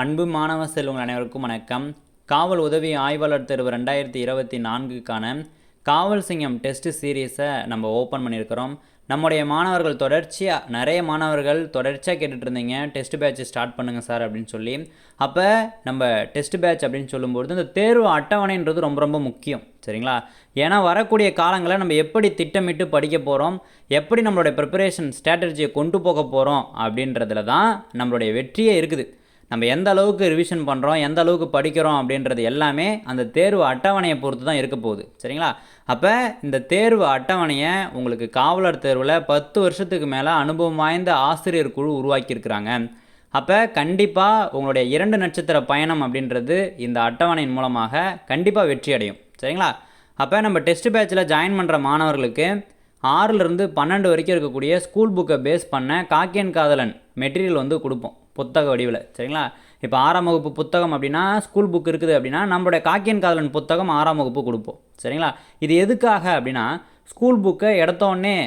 அன்பு மாணவ செல்வங்கள் அனைவருக்கும் வணக்கம். காவல் உதவி ஆய்வாளர் தேர்வு ரெண்டாயிரத்தி இருபத்தி நான்குக்கான காவல் சிங்கம் டெஸ்ட் சீரீஸை நம்ம ஓப்பன் பண்ணியிருக்கிறோம். நம்முடைய மாணவர்கள் தொடர்ச்சியாக நிறைய மாணவர்கள் தொடர்ச்சியாக கேட்டுட்டு இருந்தீங்க டெஸ்ட் பேட்ச் ஸ்டார்ட் பண்ணுங்கள் சார் அப்படின்னு சொல்லி. அப்போ நம்ம டெஸ்ட் பேட்ச் அப்படின்னு சொல்லும்போது இந்த தேர்வு அட்டவணைன்றது ரொம்ப ரொம்ப முக்கியம். சரிங்களா? ஏன்னா வரக்கூடிய காலங்களை நம்ம எப்படி திட்டமிட்டு படிக்க போகிறோம் எப்படி நம்மளுடைய ப்ரிப்பரேஷன் ஸ்ட்ராட்டஜியை கொண்டு போக போகிறோம் அப்படின்றதுல தான் நம்மளுடைய வெற்றியே இருக்குது. நம்ம எந்த அளவுக்கு ரிவிஷன் பண்ணுறோம் எந்த அளவுக்கு படிக்கிறோம் அப்படின்றது எல்லாமே அந்த தேர்வு அட்டவணையை பொறுத்து தான் இருக்க போகுது. சரிங்களா? அப்போ இந்த தேர்வு அட்டவணையை உங்களுக்கு காவலர் தேர்வில் பத்து வருஷத்துக்கு மேலே அனுபவம் வாய்ந்த ஆசிரியர் குழு உருவாக்கியிருக்கிறாங்க. அப்போ கண்டிப்பாக உங்களுடைய இரண்டு நட்சத்திர பயணம் அப்படின்றது இந்த அட்டவணையின் மூலமாக கண்டிப்பாக வெற்றி அடையும். சரிங்களா? அப்போ நம்ம டெஸ்ட் பேட்சில் ஜாயின் பண்ணுற மாணவர்களுக்கு ஆறுலேருந்து பன்னெண்டு வரைக்கும் இருக்கக்கூடிய ஸ்கூல் புக்கை பேஸ் பண்ண காக்கியன் காதலன் மெட்டீரியல் வந்து கொடுப்போம். புத்தக வடிவில் சரிங்களா? இப்போ ஆறாம் வகுப்பு புத்தகம் அப்படின்னா ஸ்கூல் புக் இருக்குது அப்படின்னா நம்மளுடைய காக்கியன் காதலன் புத்தகம் ஆறாம் வகுப்பு கொடுப்போம் சரிங்களா? இது எதுக்காக அப்படின்னா ஸ்கூல் புக்கை எடுத்தோடனே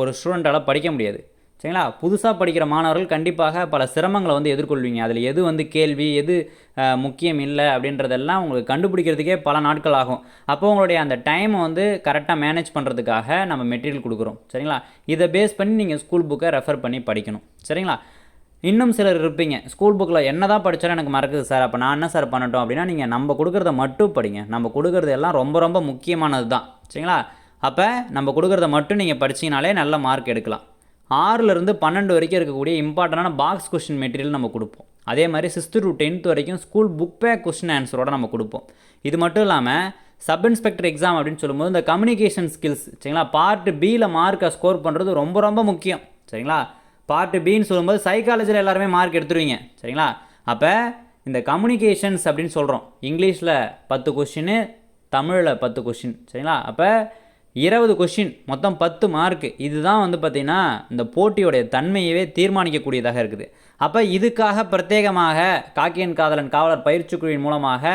ஒரு ஸ்டூடெண்ட்டால் படிக்க முடியாது சரிங்களா? புதுசாக படிக்கிற மாணவர்கள் கண்டிப்பாக பல சிரமங்களை வந்து எதிர்கொள்வீங்க. அதில் எது வந்து கேள்வி எது முக்கியம் இல்லை அப்படின்றதெல்லாம் உங்களுக்கு கண்டுபிடிக்கிறதுக்கே பல நாட்கள் ஆகும். அப்போ உங்களுடைய அந்த டைமை வந்து கரெக்டாக மேனேஜ் பண்ணுறதுக்காக நம்ம மெட்டீரியல் கொடுக்குறோம் சரிங்களா? இதை பேஸ் பண்ணி நீங்கள் ஸ்கூல் புக்கை ரெஃபர் பண்ணி படிக்கணும் சரிங்களா? இன்னும் சிலர் இருப்பீங்க. ஸ்கூல் புக்கில் என்ன தான் படித்தாலும் எனக்கு மறக்குது சார் அப்போ நான் என்ன சார் பண்ணட்டும் அப்படின்னா நீங்கள் நம்ம கொடுக்குறத மட்டும் படிங்க. நம்ம கொடுக்குறது எல்லாம் ரொம்ப ரொம்ப முக்கியமானது தான். சரிங்களா? அப்போ நம்ம கொடுக்குறத மட்டும் நீங்கள் படிச்சிங்கனாலே நல்ல மார்க் எடுக்கலாம். ஆறுலேருந்து பன்னெண்டு வரைக்கும் இருக்கக்கூடிய இம்பார்ட்டண்டான பாக்ஸ் கொஸ்டின் மெட்டீரியல் நம்ம கொடுப்போம். அதே மாதிரி சிக்ஸ்த்து டு டென்த் வரைக்கும் ஸ்கூல் புக் பேக் கொஸ்டின் ஆன்சரோட நம்ம கொடுப்போம். இது மட்டும் இல்லாமல் சப் இன்ஸ்பெக்டர் எக்ஸாம் அப்படின்னு சொல்லும்போது இந்த கம்யூனிகேஷன் ஸ்கில்ஸ் சரிங்களா? பார்ட் பியில் மார்க்கை ஸ்கோர் பண்ணுறது ரொம்ப ரொம்ப முக்கியம். சரிங்களா? பார்ட் பின்னு சொல்லும்போது சைக்காலஜியில் எல்லாருமே மார்க் எடுத்துருவீங்க. சரிங்களா? அப்போ இந்த கம்யூனிகேஷன்ஸ் அப்படின்னு சொல்கிறோம் இங்கிலீஷில் பத்து கொஷின்னு தமிழில் பத்து கொஷின் சரிங்களா? அப்போ இருபது கொஷின் மொத்தம் பத்து மார்க் இதுதான் வந்து பார்த்திங்கன்னா இந்த போட்டியோடைய தன்மையவே தீர்மானிக்கக்கூடியதாக இருக்குது. அப்போ இதுக்காக பிரத்யேகமாக காக்கியன் காதலன் காவலர் பயிற்சி குழுவின் மூலமாக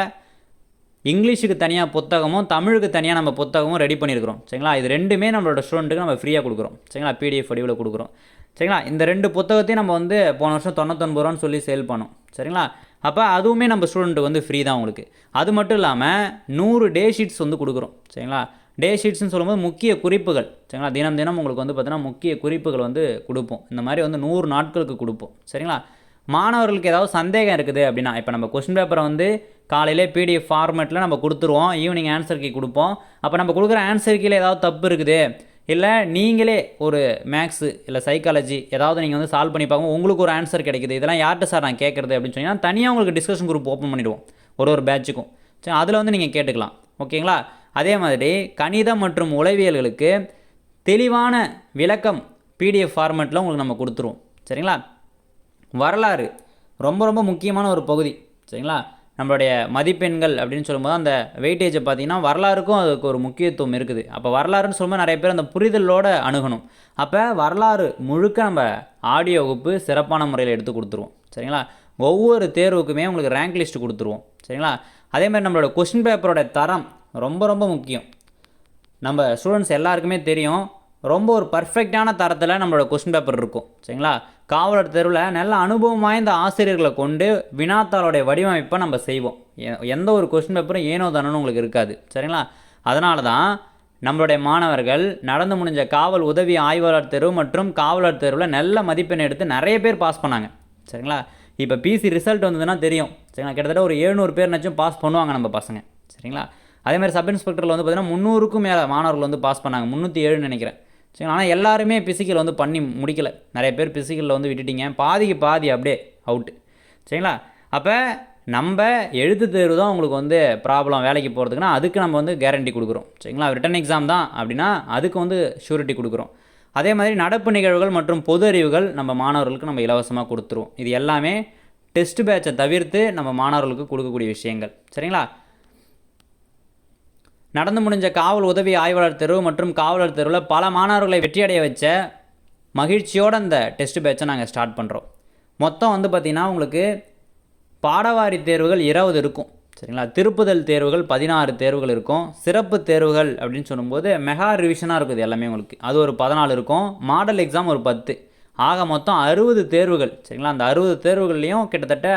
இங்கிலீஷுக்கு தனியாக புத்தகமும் தமிழுக்கு தனியாக நம்ம புத்தகமும் ரெடி பண்ணியிருக்கிறோம். சரிங்களா? இது ரெண்டுமே நம்மளோட ஸ்டூடெண்ட்டுக்கு நம்ம ஃப்ரீயாக கொடுக்குறோம். சரிங்களா? பிடிஎஃப் வடிவில் கொடுக்குறோம். சரிங்களா? இந்த ரெண்டு புத்தகத்தையும் நம்ம வந்து போன வருஷம் தொண்ணூத்தொன்பது ரூபான்னு சொல்லி சேல் பண்ணோம். சரிங்களா? அப்போ அதுவுமே நம்ம ஸ்டூடெண்ட்டுக்கு வந்து ஃப்ரீ தான் உங்களுக்கு. அது மட்டும் இல்லாமல் நூறு டே ஷீட்ஸ் வந்து கொடுக்குறோம். சரிங்களா? டே ஷீட்ஸ்னு சொல்லும்போது முக்கிய குறிப்புகள். சரிங்களா? தினம் தினம் உங்களுக்கு வந்து பார்த்தீங்கன்னா முக்கிய குறிப்புகள் வந்து கொடுப்போம். இந்த மாதிரி வந்து நூறு நாட்களுக்கு கொடுப்போம். சரிங்களா? மாணவர்களுக்கு ஏதாவது சந்தேகம் இருக்குது அப்படின்னா இப்போ நம்ம கொஸ்டின் பேப்பரை வந்து காலையிலே பிடிஎஃப் ஃபார்மேட்டில் நம்ம கொடுத்துருவோம். ஈவினிங் ஆன்சர் கீ கொடுப்போம். அப்போ நம்ம கொடுக்குற ஆன்சர் கீழே ஏதாவது தப்பு இருக்குது? இல்லை நீங்களே ஒரு மேக்ஸு இல்லை சைக்காலஜி ஏதாவது நீங்கள் வந்து சால்வ் பண்ணி பார்க்கும் உங்களுக்கு ஒரு ஆன்சர் கிடைக்குது. இதெல்லாம் யார்கிட்ட சார் நான் கேட்குறது அப்படின்னு சொன்னீங்கன்னா தனியாக உங்களுக்கு டிஸ்கஷன் குரூப் ஓப்பன் பண்ணிவிடுவோம் ஒரு ஒரு பேட்சுக்கும் சரி அதில் வந்து நீங்கள் கேட்டுக்கலாம். ஓகேங்களா? அதே மாதிரி கணிதம் மற்றும் உளவியல்களுக்கு தெளிவான விளக்கம் பிடிஎஃப் ஃபார்மேட்டில் உங்களுக்கு நம்ம கொடுத்துருவோம். சரிங்களா? வரலாறு ரொம்ப ரொம்ப முக்கியமான ஒரு பகுதி. சரிங்களா? நம்மளுடைய மதிப்பெண்கள் அப்படின்னு சொல்லும்போது அந்த வெயிட்டேஜை பார்த்திங்கன்னா வரலாறுக்கும் அதுக்கு ஒரு முக்கியத்துவம் இருக்குது. அப்போ வரலாறுன்னு சொல்லும்போது நிறைய பேர் அந்த புரிதலோடு அணுகணும். அப்போ வரலாறு முழுக்க நம்ம ஆடியோ வகுப்பு சிறப்பான முறையில் எடுத்து கொடுத்துருவோம். சரிங்களா? ஒவ்வொரு தேர்வுக்குமே உங்களுக்கு ரேங்க் லிஸ்ட் கொடுத்துருவோம். சரிங்களா? அதே மாதிரி நம்மளோட கொஸ்டின் பேப்பரோட தரம் ரொம்ப ரொம்ப முக்கியம். நம்ம ஸ்டூடெண்ட்ஸ் எல்லாருக்குமே தெரியும். ரொம்ப ஒரு பர்ஃபெக்டான தரத்தில் நம்மளோட கொஸ்டின் பேப்பர் இருக்கும். சரிங்களா? காவலர் தெருவில் நல்ல அனுபவம் வாய்ந்த ஆசிரியர்களை கொண்டு வினாத்தாளோடைய வடிவமைப்பை நம்ம செய்வோம். எ- எந்த ஒரு கொஸ்டின் பேப்பரும் ஏனோ தானோன்னு உங்களுக்கு இருக்காது. சரிங்களா? அதனால தான் நம்மளுடைய மாணவர்கள் நடந்து முடிஞ்ச காவல் உதவி ஆய்வாளர் தெரு மற்றும் காவலர் தெருவில் நல்ல மதிப்பெண் எடுத்து நிறைய பேர் பாஸ் பண்ணாங்க. சரிங்களா? இப்போ பிசி ரிசல்ட் வந்ததுன்னா தெரியும். சரிங்களா? கிட்டத்தட்ட ஒரு எழுநூறு பேர்னாச்சும் பாஸ் பண்ணுவாங்க நம்ம பசங்க. சரிங்களா? அதேமாதிரி சப் இன்ஸ்பெக்டரில் வந்து பார்த்தீங்கன்னா முந்நூறுக்கும் மேலே மாணவர்கள் வந்து பாஸ் பண்ணாங்க. முந்நூற்றி ஏழுன்னு நினைக்கிறேன். சரிங்களா? ஆனால் எல்லாருமே பிசிக்கல் வந்து பண்ணி முடிக்கலை. நிறைய பேர் பிசிக்கலில் வந்து விட்டுட்டீங்க. பாதிக்கு பாதி அப்படியே அவுட்டு சரிங்களா? அப்போ நம்ம எழுத்து தேர்வு தான் உங்களுக்கு வந்து ப்ராப்ளம் வேலைக்கு போகிறதுக்குன்னா அதுக்கு நம்ம வந்து கேரண்டி கொடுக்குறோம். சரிங்களா? ரிட்டன் எக்ஸாம் தான் அப்படின்னா அதுக்கு வந்து ஷூரிட்டி கொடுக்குறோம். அதே மாதிரி நடப்பு நிகழ்வுகள் மற்றும் பொது அறிவுகள் நம்ம மாணவர்களுக்கு நம்ம இலவசமாக கொடுத்துருவோம். இது எல்லாமே டெஸ்ட் பேட்சை தவிர்த்து நம்ம மாணவர்களுக்கு கொடுக்கக்கூடிய விஷயங்கள். சரிங்களா? நடந்து முடிஞ்ச காவல் உதவி ஆய்வாளர் தேர்வு மற்றும் காவலர் தேர்வில் பல மாணவர்களை வெற்றியடைய வச்ச மகிழ்ச்சியோடு அந்த டெஸ்ட் பேட்சை நாங்கள் ஸ்டார்ட் பண்ணுறோம் மொத்தம் வந்து பார்த்திங்கன்னா உங்களுக்கு பாடவாரி தேர்வுகள் இருபது இருக்கும். சரிங்களா? திருப்புதல் தேர்வுகள் பதினாறு தேர்வுகள் இருக்கும். சிறப்பு தேர்வுகள் அப்படின்னு சொல்லும்போது மெகா ரிவிஷனாக இருக்குது எல்லாமே உங்களுக்கு. அது ஒரு பதினாலு இருக்கும். மாடல் எக்ஸாம் ஒரு பத்து. ஆக மொத்தம் அறுபது தேர்வுகள். சரிங்களா? அந்த அறுபது தேர்வுகள்லேயும் கிட்டத்தட்ட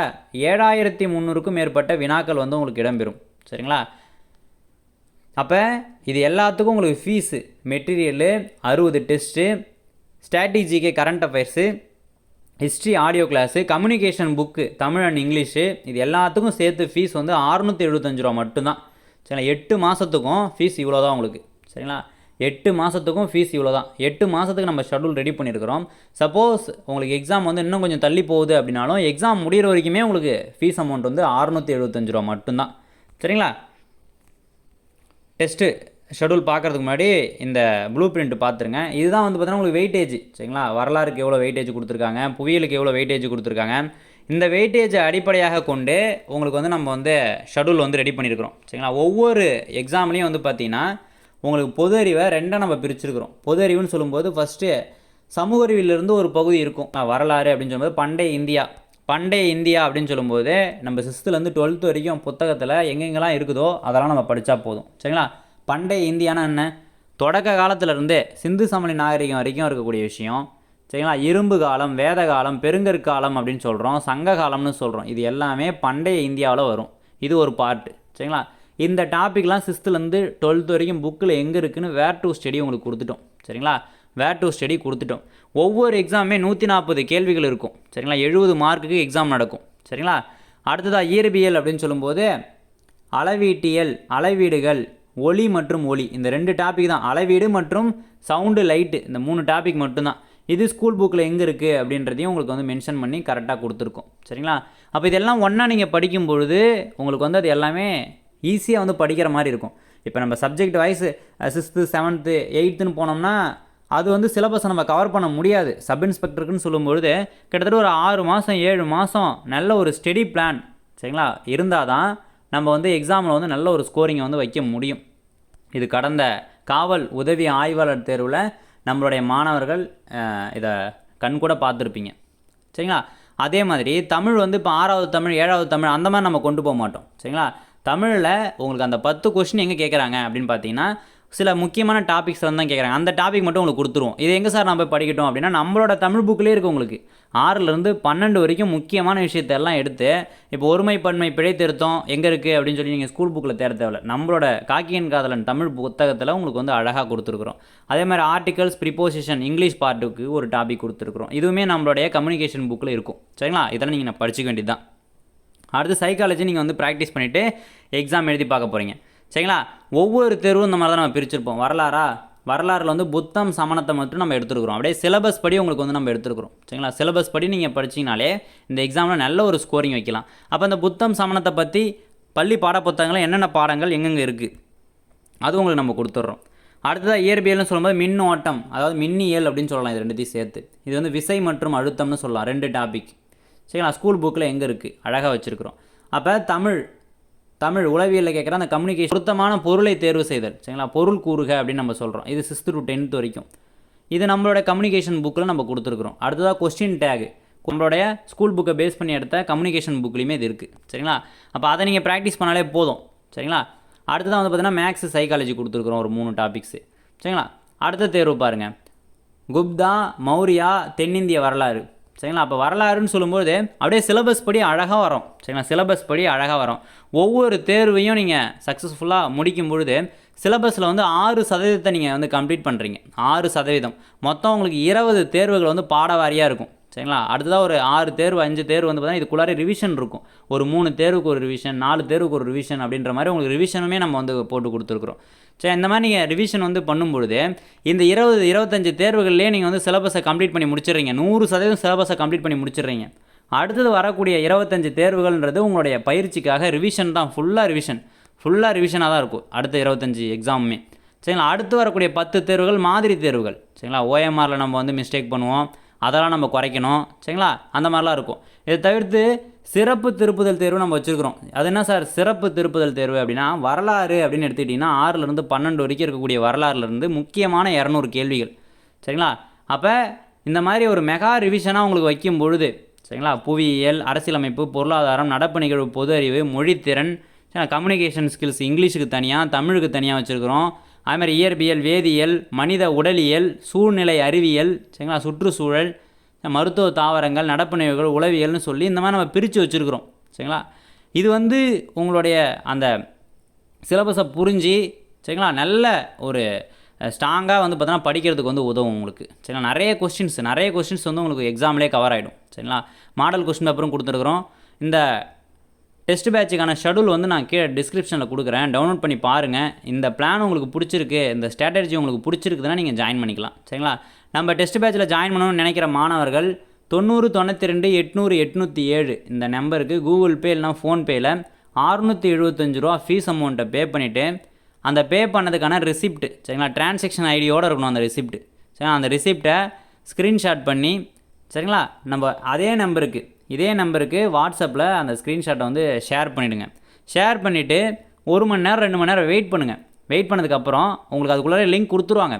ஏழாயிரத்தி முந்நூறுக்கும் மேற்பட்ட வினாக்கள் வந்து உங்களுக்கு இடம்பெறும். சரிங்களா? அப்போ இது எல்லாத்துக்கும் உங்களுக்கு ஃபீஸு மெட்டீரியலு அறுபது test ஸ்ட்ராட்டஜிக்கு current affairs history audio class communication book Tamil and English இது எல்லாத்துக்கும் சேர்த்து ஃபீஸ் வந்து அறுநூற்றி எழுபத்தஞ்சு ரூபா மட்டும்தான். சரிங்களா? எட்டு மாதத்துக்கும் ஃபீஸ் இவ்வளோ தான் உங்களுக்கு. சரிங்களா? எட்டு மாதத்துக்கும் ஃபீஸ் இவ்வளோ தான் எட்டு மாதத்துக்கு நம்ம ஷெடியூல் ரெடி பண்ணியிருக்கிறோம் சப்போஸ் உங்களுக்கு எக்ஸாம் வந்து இன்னும் கொஞ்சம் தள்ளி போகுது அப்படின்னாலும் எக்ஸாம் முடிகிற வரைக்குமே உங்களுக்கு ஃபீஸ் அமௌண்ட் வந்து அறுநூற்றி எழுபத்தஞ்சு ரூபா மட்டும்தான். சரிங்களா? டெஸ்ட்டு ஷெடியூல் பார்க்குறதுக்கு முன்னாடி இந்த ப்ளூ பிரிண்ட் பார்த்துருங்க. இதுதான் வந்து பார்த்தீங்கன்னா உங்களுக்கு வெயிட்டேஜ் சரிங்களா? வரலாறுக்கு எவ்வளோ வெயிட்டேஜ் கொடுத்துருக்காங்க புவியலுக்கு எவ்வளோ வெயிட்டேஜ் கொடுத்துருக்காங்க. இந்த வெயிட்டேஜை அடிப்படையாக கொண்டு உங்களுக்கு வந்து நம்ம வந்து ஷெடியூல் வந்து ரெடி பண்ணியிருக்கிறோம் சரிங்களா? ஒவ்வொரு எக்ஸாம்லேயும் வந்து பார்த்தீங்கன்னா உங்களுக்கு பொது அறிவை ரெண்டாக நம்ம பிரிச்சிருக்கிறோம். பொது அறிவுன்னு சொல்லும்போது ஃபஸ்ட்டு சமூக அறிவிலிருந்து ஒரு பகுதி இருக்கும். வரலாறு அப்படின்னு சொல்லும்போது பண்டைய இந்தியா பண்டைய இந்தியா அப்படின்னு சொல்லும்போது நம்ம சிக்ஸ்த்துலேருந்து டுவெல்த் வரைக்கும் புத்தகத்தில் எங்கெங்கெல்லாம் இருக்குதோ அதெல்லாம் நம்ம படித்தா போதும். சரிங்களா? பண்டைய இந்தியானா என்ன? தொடக்க காலத்துல இருந்தே சிந்து சமணி நாகரிகம் வரைக்கும் இருக்கக்கூடிய விஷயம். சரிங்களா? இரும்பு காலம் வேத காலம் பெருங்கற்காலம் அப்படின்னு சொல்கிறோம் சங்க காலம்னு சொல்கிறோம் இது எல்லாமே பண்டைய இந்தியாவில் வரும். இது ஒரு பார்ட்டு சரிங்களா? இந்த டாப்பிக்லாம் சிக்ஸ்த்துலேருந்து டுவெல்த் வரைக்கும் புக்கில் எங்கே இருக்குன்னு வேர் டு ஸ்டடி உங்களுக்கு கொடுத்துட்டோம். சரிங்களா? வேர் டு ஸ்டடி கொடுத்துட்டோம். ஒவ்வொரு எக்ஸாமே நூற்றி நாற்பது கேள்விகள் இருக்கும். சரிங்களா? எழுபது மார்க்குக்கு எக்ஸாம் நடக்கும். சரிங்களா? அடுத்ததாக இயற்பியல் அப்படின்னு சொல்லும்போது அளவீட்டியல் அளவீடுகள் ஒளி மற்றும் ஒளி. இந்த ரெண்டு டாபிக் தான். அளவீடு மற்றும் சவுண்டு லைட்டு இந்த மூணு டாபிக் மட்டும்தான். இது ஸ்கூல் புக்கில் எங்கே இருக்குது அப்படின்றதையும் உங்களுக்கு வந்து மென்ஷன் பண்ணி கரெக்டாக கொடுத்துருக்கோம். சரிங்களா? அப்போ இதெல்லாம் ஒன்றா நீங்கள் படிக்கும் பொழுது உங்களுக்கு வந்து அது எல்லாமே ஈஸியாக வந்து படிக்கிற மாதிரி இருக்கும். இப்போ நம்ம சப்ஜெக்ட் வைஸ் சிக்ஸ்த்து செவன்த்து எயித்துன்னு போனோம்னா அது வந்து சிலபஸை நம்ம கவர் பண்ண முடியாது. சப் இன்ஸ்பெக்டருக்குன்னு சொல்லும்பொழுது கிட்டத்தட்ட ஒரு ஆறு மாதம் ஏழு மாதம் நல்ல ஒரு ஸ்டெடி பிளான் சரிங்களா? இருந்தால் தான் நம்ம வந்து எக்ஸாமில் வந்து நல்ல ஒரு ஸ்கோரிங்கை வந்து வைக்க முடியும். இது கடந்த காவல் உதவி ஆய்வாளர் தேர்வில் நம்மளுடைய மாணவர்கள் இதை கண்கூட பார்த்துருப்பீங்க. சரிங்களா? அதே மாதிரி தமிழ் வந்து இப்போ ஆறாவது தமிழ் ஏழாவது தமிழ் அந்த மாதிரி நம்ம கொண்டு போக மாட்டோம். சரிங்களா? தமிழில் உங்களுக்கு அந்த பத்து கொஷின் எங்கே கேட்குறாங்க அப்படின்னு பார்த்தீங்கன்னா சில முக்கியமான டாபிக்ஸ் வந்து தான் கேட்குறாங்க. அந்த டாபிக் மட்டும் உங்களுக்கு கொடுத்துருவோம். இது எங்கே சார் நம்ம போய் படிக்கட்டும் அப்படின்னா நம்மளோட தமிழ் புக்கிலே இருக்குது உங்களுக்கு. ஆறுலேருந்து பன்னெண்டு வரைக்கும் முக்கியமான விஷயத்தை எல்லாம் எடுத்து இப்போ ஒருமைப்பன்மை பிழை திருத்தம் எங்கே இருக்குது அப்படின்னு சொல்லி நீங்கள் ஸ்கூல் புக்கில் தேட தேவையில்ல. நம்மளோட காக்கியன் காதலன் தமிழ் புத்தகத்தில் உங்களுக்கு வந்து அழகாக கொடுத்துருக்குறோம். அதே மாதிரி ஆர்டிகல்ஸ் ப்ரிப்போசிஷன் இங்கிலீஷ் பார்ட்டுக்கு ஒரு டாபிக் கொடுத்துருக்குறோம். இதுவுமே நம்மளுடைய கம்யூனிகேஷன் புக்கில் இருக்கும். சரிங்களா? இதெல்லாம் நீங்கள் நான் படிச்சுக்க வேண்டியது தான் அடுத்து சைக்காலஜி நீங்கள் வந்து ப்ராக்டிஸ் பண்ணிவிட்டு எக்ஸாம் எழுதி பார்க்க போகிறீங்க சரிங்களா? ஒவ்வொரு தேர்வும் இந்த மாதிரி தான் நம்ம பிரிச்சிருப்போம். வரலாறா? வரலாறுல வந்து புத்தம் சமணத்தை மட்டும் நம்ம எடுத்துருக்குறோம். அப்படியே சிலபஸ் படி உங்களுக்கு வந்து நம்ம எடுத்துருக்குறோம். சரிங்களா? சிலபஸ் படி நீங்கள் படிச்சீங்கனாலே இந்த எக்ஸாமில் நல்ல ஒரு ஸ்கோரிங் வைக்கலாம். அப்போ அந்த புத்தம் சமணத்தை பற்றி பள்ளி பாடப்புத்தகங்கள் என்னென்ன பாடங்கள் எங்கெங்கே இருக்குது அது உங்களுக்கு நம்ம கொடுத்துட்றோம் அடுத்ததாக இயற்பியல்னு சொல்லும்போது மின்னோட்டம் அதாவது மின்னியல் அப்படின்னு சொல்லலாம் இது ரெண்டுத்தையும் சேர்த்து. இது வந்து விசை மற்றும் அழுத்தம்னு சொல்லலாம். ரெண்டு டாபிக் சரிங்களா? ஸ்கூல் புக்கில் எங்கே இருக்குது அழகாக வச்சுருக்குறோம். அப்போ தமிழ் தமிழ் உளவியலில் கேட்குற அந்த கம்யூனிகேஷன் பொருத்தமான பொருளை தேர்வு செய்தல். சரிங்களா? பொருள் கூறுக அப்படின்னு நம்ம சொல்கிறோம் இது சிக்ஸ்த்து டு டென்த் வரைக்கும். இது நம்மளோட கம்யூனிகேஷன் புக்கில் நம்ம கொடுத்துருக்குறோம். அடுத்ததாக கொஸ்டின் டேக் நம்மளுடைய ஸ்கூல் புக்கை பேஸ் பண்ணி எடுத்த கம்யூனிகேஷன் புக்லேயுமே இது இருக்குது சரிங்களா? அப்போ அதை நீங்கள் ப்ராக்டிஸ் பண்ணாலே போதும். சரிங்களா? அடுத்ததாக வந்து பார்த்தீங்கன்னா மேக்ஸ் சைக்காலஜி கொடுத்துருக்குறோம் ஒரு மூணு டாபிக்ஸு சரிங்களா? அடுத்த தேர்வு பாருங்கள் குப்தா மௌரியா தென்னிந்திய வரலாறு. சரிங்களா? அப்போ வரலாறுன்னு சொல்லும்போது அப்படியே சிலபஸ் படி அழகாக வரும். சரிங்களா? சிலபஸ் படி அழகாக வரும். ஒவ்வொரு தேர்வையும் நீங்கள் சக்ஸஸ்ஃபுல்லாக முடிக்கும் பொழுது சிலபஸில் வந்து ஆறு சதவீதத்தை நீங்கள் வந்து கம்ப்ளீட் பண்ணுறீங்க ஆறு சதவீதம். மொத்தம் உங்களுக்கு இருபது தேர்வுகள் வந்து பாடவாரியாக இருக்கும். சரிங்களா? அடுத்ததாக ஒரு ஆறு தேர்வு அஞ்சு தேர்வு வந்து பார்த்தீங்கன்னா இதுக்குள்ளார ரிவிஷன் இருக்கும். ஒரு மூணு தேர்வுக்கு ஒரு ரிவிஷன் நாலு தேர்வுக்கு ஒரு ரிவிஷன் அப்படின்ற மாதிரி உங்களுக்கு ரிவிஷனுமே நம்ம வந்து போட்டு கொடுத்துருக்குறோம். சரி இந்த மாதிரி நீங்கள் ரிவிஷன் வந்து பண்ணும்பொழுது இந்த இருபது இருபத்தஞ்சு தேர்வுகள்லேயே நீங்கள் வந்து சிலபஸை கம்ப்ளீட் பண்ணி முடிச்சிடுறீங்க. நூறு சதவீதம் சிலபஸை கம்ப்ளீட் பண்ணி முடிச்சிடுறீங்க. அடுத்தது வரக்கூடிய இருபத்தஞ்சு தேர்வுகள்ன்றது உங்களுடைய பயிற்சிக்காக ரிவிஷன் தான். ஃபுல்லாக ரிவிஷன் ஃபுல்லாக ரிவிஷனாக தான் இருக்கும். அடுத்த இருபத்தஞ்சி எக்ஸாமுமே சரிங்களா? அடுத்து வரக்கூடிய பத்து தேர்வுகள் மாதிரி தேர்வுகள். சரிங்களா? ஓஎம்ஆரில் நம்ம வந்து மிஸ்டேக் பண்ணுவோம். அதெல்லாம் நம்ம குறைக்கணும். சரிங்களா? அந்த மாதிரிலாம் இருக்கும். இதை தவிர்த்து சிறப்பு திருப்புதல் தேர்வு நம்ம வச்சுருக்கிறோம். அது என்ன சார்? சிறப்பு திருப்புதல் தேர்வு அப்படின்னா வரலாறு அப்படின்னு எடுத்துக்கிட்டிங்கன்னா ஆறுலேருந்து பன்னெண்டு வரைக்கும் இருக்கக்கூடிய வரலாறுலேருந்து முக்கியமான இரநூறு கேள்விகள். சரிங்களா? அப்போ இந்த மாதிரி ஒரு மெகா ரிவிஷனாக உங்களுக்கு வைக்கும் பொழுது சரிங்களா? புவியியல் அரசியலமைப்பு பொருளாதாரம் நடப்பு நிகழ்வு பொது அறிவு மொழித்திறன் கம்யூனிகேஷன் ஸ்கில்ஸ் இங்கிலீஷுக்கு தனியாக தமிழுக்கு தனியாக வச்சுருக்கிறோம். அது மாதிரி இயற்பியல் வேதியியல் மனித உடலியல் சூழ்நிலை அறிவியல் சரிங்களா? சுற்றுச்சூழல் மருத்துவ தாவரங்கள் நடப்பு நிகழ்வுகள் உளவியல்னு சொல்லி இந்த மாதிரி நம்ம பிரித்து வச்சுருக்குறோம் சரிங்களா? இது வந்து உங்களுடைய அந்த சிலபஸை புரிஞ்சு சரிங்களா? நல்ல ஒரு ஸ்ட்ராங்காக வந்து பார்த்தோன்னா படிக்கிறதுக்கு வந்து உதவும் உங்களுக்கு சரிங்களா? நிறைய கொஸ்டின்ஸ் நிறைய கொஸ்டின்ஸ் வந்து உங்களுக்கு எக்ஸாம்லேயே கவர் ஆகிடும் சரிங்களா? மாடல் கொஸ்டின் பேப்பரும் கொடுத்துருக்குறோம். இந்த டெஸ்ட் பேட்சுக்கான ஷெடியூல் வந்து நான் கீழே டிஸ்கிரிப்ஷனில் கொடுக்குறேன். டவுன்லோட் பண்ணி பாருங்கள் இந்த பிளான் உங்களுக்கு பிடிச்சிருக்கு இந்த ஸ்ட்ராட்டஜி உங்களுக்கு பிடிச்சிருக்குதுன்னா நீங்கள் ஜாயின் பண்ணிக்கலாம். சரிங்களா? நம்ம டெஸ்ட் பேட்சில் ஜாயின் பண்ணணும்னு நினைக்கிற மாணவர்கள் தொண்ணூறு தொண்ணூற்றி ரெண்டு எட்நூறு எட்நூற்றி ஏழு இந்த நம்பருக்கு கூகுள் பே இல்லைனா ஃபோன்பேயில் அறுநூற்றி எழுபத்தஞ்சு ரூபா ஃபீஸ் அமௌண்ட்டை பே பண்ணிவிட்டு அந்த பே பண்ணதுக்கான ரிசிப்ட் சரிங்களா? டிரான்சாக்ஷன் ஐடியோடு இருக்கணும் அந்த ரிசிப்ட் சரிங்களா? அந்த ரிசிப்டை ஸ்க்ரீன்ஷாட் பண்ணி சரிங்களா? நம்ம அதே நம்பருக்கு இதே நம்பருக்கு வாட்ஸ்அப்பில் அந்த ஸ்க்ரீன்ஷாட்டை வந்து ஷேர் பண்ணிவிடுங்க ஷேர் பண்ணிவிட்டு ஒரு மணி நேரம் ரெண்டு மணி நேரம் வெயிட் பண்ணுங்கள் வெயிட் பண்ணதுக்கப்புறம் உங்களுக்கு அதுக்குள்ளே லிங்க் கொடுத்துருவாங்க.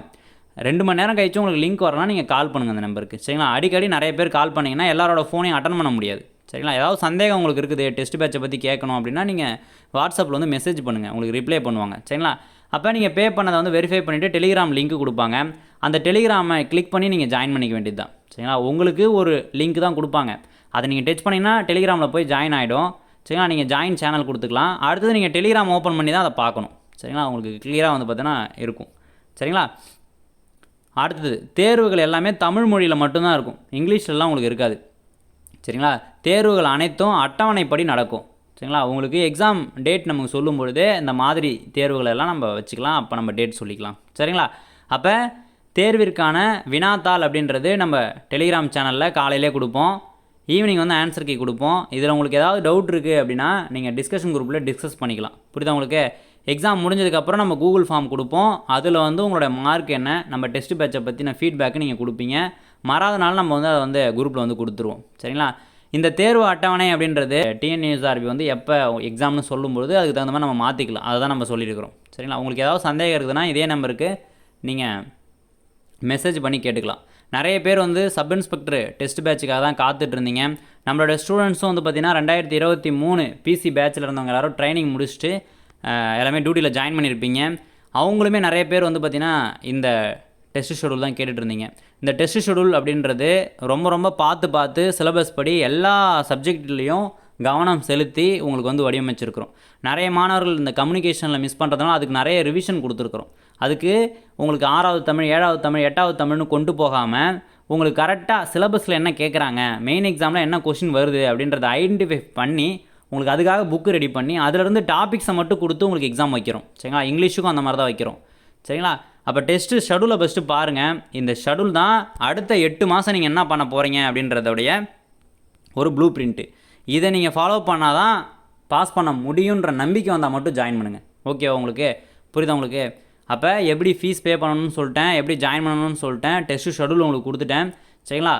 ரெண்டு மணி நேரம் கழிச்சு உங்களுக்கு லிங்க் வரலாம் நீங்கள் கால் பண்ணுங்கள் அந்த நம்பருக்கு. சரிங்களா? அடிக்கடி நிறைய பேர் கால் பண்ணிங்கன்னா எல்லாரோட ஃபோனையும் அட்டன் பண்ண முடியாது. சரிங்களா? ஏதாவது சந்தேகம் உங்களுக்கு இருக்குது டெஸ்ட் பேட்சை பற்றி கேட்கணும் அப்படின்னா நீங்கள் வாட்ஸ்அப்பில் வந்து மெசேஜ் பண்ணுங்கள் உங்களுக்கு ரிப்ளை பண்ணுவாங்க. சரிங்களா? அப்போ நீங்கள் பே பண்ணதை வந்து வெரிஃபை பண்ணிவிட்டு டெலிகிராம் லிங்க் கொடுப்பாங்க. அந்த டெலிகிராமை கிளிக் பண்ணி நீங்கள் ஜாயின் பண்ணிக்க வேண்டியது தான் சரிங்களா? உங்களுக்கு ஒரு லிங்க் தான் கொடுப்பாங்க. அதை நீங்கள் டச் பண்ணிங்கன்னா டெலிகிராமில் போய் ஜாயின் ஆகிடும் சரிங்களா? நீங்கள் ஜாயின் சேனல் கொடுத்துக்கலாம். அடுத்தது நீங்கள் டெலிகிராம் ஓப்பன் பண்ணி தான் அதை பார்க்கணும். சரிங்களா? உங்களுக்கு கிளியராக வந்து பார்த்தீங்கன்னா இருக்கும். சரிங்களா? அடுத்தது தேர்வுகள் எல்லாமே தமிழ் மொழியில் மட்டும்தான் இருக்கும். இங்கிலீஷ்லலாம் உங்களுக்கு இருக்காது. சரிங்களா? தேர்வுகள் அனைத்தும் அட்டவணைப்படி நடக்கும். சரிங்களா? உங்களுக்கு எக்ஸாம் டேட் நமக்கு சொல்லும் பொழுதே இந்த மாதிரி தேர்வுகள் எல்லாம் நம்ம வச்சுக்கலாம். அப்போ நம்ம டேட் சொல்லிக்கலாம். சரிங்களா? அப்போ தேர்விற்கான வினாத்தாள் அப்படின்றது நம்ம டெலிகிராம் சேனலில் காலையிலே கொடுப்போம். ஈவினிங் வந்து ஆன்சர் கீ கொடுப்போம். இதில் உங்களுக்கு ஏதாவது டவுட் இருக்குது அப்படின்னா நீங்கள் டிஸ்கஷன் குரூப்பில் டிஸ்கஸ் பண்ணிக்கலாம். புரியுதா உங்களுக்கு? எக்ஸாம் முடிஞ்சதுக்கப்புறம் நம்ம கூகுள் ஃபார்ம் கொடுப்போம். அதில் வந்து உங்களோட மார்க் என்ன நம்ம டெஸ்ட் பேட்சை பற்றின ஃபீட்பேக்கு நீங்கள் கொடுப்பீங்க. மறாத நாள் நம்ம வந்து அதை வந்து குரூப்பில் வந்து கொடுத்துருவோம். சரிங்களா? இந்த தேர்வு அட்டவணை அப்படின்றது டிஎன்யூஎஸ்ஆர்பி வந்து எப்போ எக்ஸாம்னு சொல்லும்பொழுது அதுக்கு தகுந்த மாதிரி நம்ம மாற்றிக்கலாம் அதை தான் நம்ம சொல்லியிருக்கிறோம். சரிங்களா? உங்களுக்கு ஏதாவது சந்தேகம் இருக்குதுன்னா இதே நம்பருக்கு நீங்கள் மெசேஜ் பண்ணி கேட்டுக்கலாம். நிறைய பேர் வந்து சப் இன்ஸ்பெக்டர் டெஸ்ட் பேட்சுக்காக தான் காத்துட்டு இருந்தீங்க நம்மளோட ஸ்டூடெண்ட்ஸும் வந்து பார்த்திங்கன்னா ரெண்டாயிரத்தி இருபத்தி மூணு பிசி பேட்சில் இருந்தவங்க எல்லாரும் ட்ரைனிங் முடிச்சுட்டு எல்லாமே டியூட்டியில் ஜாயின் பண்ணியிருப்பீங்க அவங்களுமே நிறைய பேர் வந்து பார்த்திங்கன்னா இந்த டெஸ்ட் ஷெடியூல் தான் கேட்டுட்டு இருந்தீங்க இந்த டெஸ்ட் ஷெடியூல் அப்படின்றது ரொம்ப ரொம்ப பார்த்து பார்த்து சிலபஸ் படி எல்லா சப்ஜெக்ட்லேயும் கவனம் செலுத்தி உங்களுக்கு வந்து வடிவமைச்சிருக்கிறோம். நிறைய மாணவர்கள் இந்த கம்யூனிகேஷனில் மிஸ் பண்ணுறதுனால அதுக்கு நிறைய ரிவிஷன் கொடுத்துருக்குறோம். அதுக்கு உங்களுக்கு ஆறாவது தமிழ் ஏழாவது தமிழ் எட்டாவது தமிழ்னு கொண்டு போகாமல் உங்களுக்கு கரெக்டாக சிலபஸில் என்ன கேட்குறாங்க மெயின் எக்ஸாமில் என்ன கொஷின் வருது அப்படின்றத ஐடென்டிஃபை பண்ணி உங்களுக்கு அதுக்காக புக்கு ரெடி பண்ணி அதிலிருந்து டாபிக்ஸை மட்டும் கொடுத்து உங்களுக்கு எக்ஸாம் வைக்கிறோம். சரிங்களா? இங்கிலீஷுக்கும் அந்த மாதிரி தான் வைக்கிறோம். சரிங்களா? அப்போ டெஸ்ட்டு ஷெடியூலை ஃபஸ்ட்டு பாருங்கள் இந்த ஷெடியூல் தான் அடுத்த எட்டு மாதம் நீங்கள் என்ன பண்ண போகிறீங்க அப்படின்றதோடைய ஒரு ப்ளூ பிரிண்ட்டு இதை நீங்கள் ஃபாலோ பண்ணால் தான் பாஸ் பண்ண முடியுன்ற நம்பிக்கை வந்தால் மட்டும் ஜாயின் பண்ணுங்கள் ஓகே உங்களுக்கு? புரியுதா உங்களுக்கு? அப்போ எப்படி ஃபீஸ் பே பண்ணணும்னு சொல்லிட்டேன் எப்படி ஜாயின் பண்ணணும்னு சொல்லிட்டேன் டெஸ்ட்டு ஷெடியூல் உங்களுக்கு கொடுத்துட்டேன். சரிங்களா?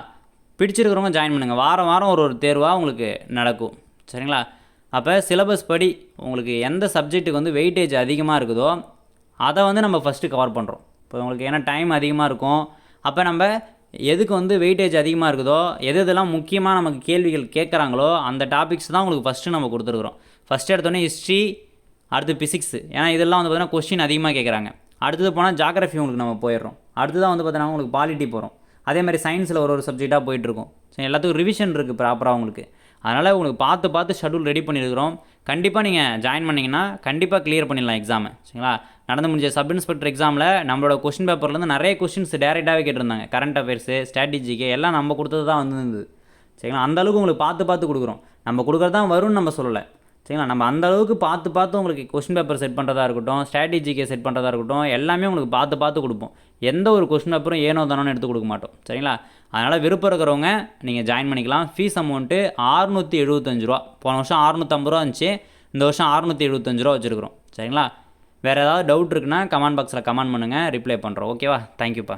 பிடிச்சிருக்கிறவங்க ஜாயின் பண்ணுங்கள் வாரம் வாரம் ஒரு ஒரு தேர்வாக உங்களுக்கு நடக்கும். சரிங்களா? அப்போ சிலபஸ் படி உங்களுக்கு எந்த சப்ஜெக்ட்டுக்கு வந்து வெயிட்டேஜ் அதிகமாக இருக்குதோ அதை வந்து நம்ம ஃபஸ்ட்டு கவர் பண்ணுறோம் இப்போ உங்களுக்கு ஏன்னா டைம் அதிகமாக இருக்கும்? அப்போ நம்ம எதுக்கு வந்து வெயிட்டேஜ் அதிகமாக இருக்குதோ எது எதெல்லாம் முக்கியமாக நமக்கு கேள்விகள் கேட்குறாங்களோ அந்த டாபிக்ஸ் தான் உங்களுக்கு ஃபஸ்ட்டு நம்ம கொடுத்துருக்குறோம். ஃபஸ்ட்டு எடுத்தோடனே ஹிஸ்ட்ரி அடுத்து பிசிக்ஸ் ஏன்னா இதெல்லாம் வந்து பார்த்தீங்கன்னா கொஸ்டின் அதிகமாக கேட்குறாங்க. அடுத்தது போனால் ஜாகிரஃபி உங்களுக்கு நம்ம போயிடுறோம். அடுத்ததான் வந்து பார்த்தீங்கன்னா உங்களுக்கு பாலிட்டி போகிறோம் அதே மாதிரி சயின்ஸில் ஒரு ஒரு சப்ஜெக்டாக போயிட்டுருக்கும். ஸோ எல்லாத்துக்கும் ரிவிஷன் இருக்குது ப்ராப்பராக உங்களுக்கு. அதனால் உங்களுக்கு பார்த்து பார்த்து ஷெடியூல் ரெடி பண்ணியிருக்கிறோம். கண்டிப்பாக நீங்கள் ஜாயின் பண்ணிங்கன்னா கண்டிப்பாக கிளியர் பண்ணிடலாம் எக்ஸாமு சரிங்களா? நடந்து முடிஞ்ச சப் இன்ஸ்பெக்டர் எக்ஸாமில் நம்மளோட கொஸ்டின் பேப்பர்லேருந்து நிறைய கொஸ்டின்ஸ் டேரெக்டாகவே கேட்டிருந்தாங்க. கரண்ட் அஃபேர்ஸு ஸ்ட்ராட்டஜிக்கு எல்லாம் நம்ம கொடுத்தது தான் வந்துருந்தது. சரிங்களா? அந்த அளவுக்கு உங்களுக்கு பார்த்து பார்த்து கொடுக்குறோம். நம்ம கொடுக்குறது தான் வரும்னு நம்ம சொல்லலை. சரிங்களா? நம்ம அந்த அளவுக்கு பார்த்து பார்த்து உங்களுக்கு கொஸ்டின் பேப்பர் செட் பண்ணுறதா இருக்கட்டும் ஸ்ட்ராட்டஜிக்கே செட் பண்ணுறதா இருக்கட்டும் எல்லாமே உங்களுக்கு பார்த்து பார்த்து கொடுப்போம். எந்த ஒரு கொஸ்டின் பேப்பரும் ஏனோ தானோன்னு எடுத்து கொடுக்க மாட்டோம். சரிங்களா? அதனால் விருப்பம் இருக்கிறவங்க நீங்கள் ஜாயின் பண்ணிக்கலாம். ஃபீஸ் அமௌண்ட்டு ஆறுநூற்றி எழுபத்தஞ்சு ரூபா. போன வருஷம் அறுநூற்றம்பது ரூபா இருந்துச்சு. இந்த வருஷம் அறுநூற்றி எழுபத்தஞ்சு ரூபா வச்சுருக்கிறோம். சரிங்களா? வேறு ஏதாவது டவுட் இருக்குன்னா கமெண்ட் பாக்ஸில் கமெண்ட் பண்ணுங்கள் ரிப்ளை பண்ணுறோம் ஓகேவா தேங்க்யூப்பா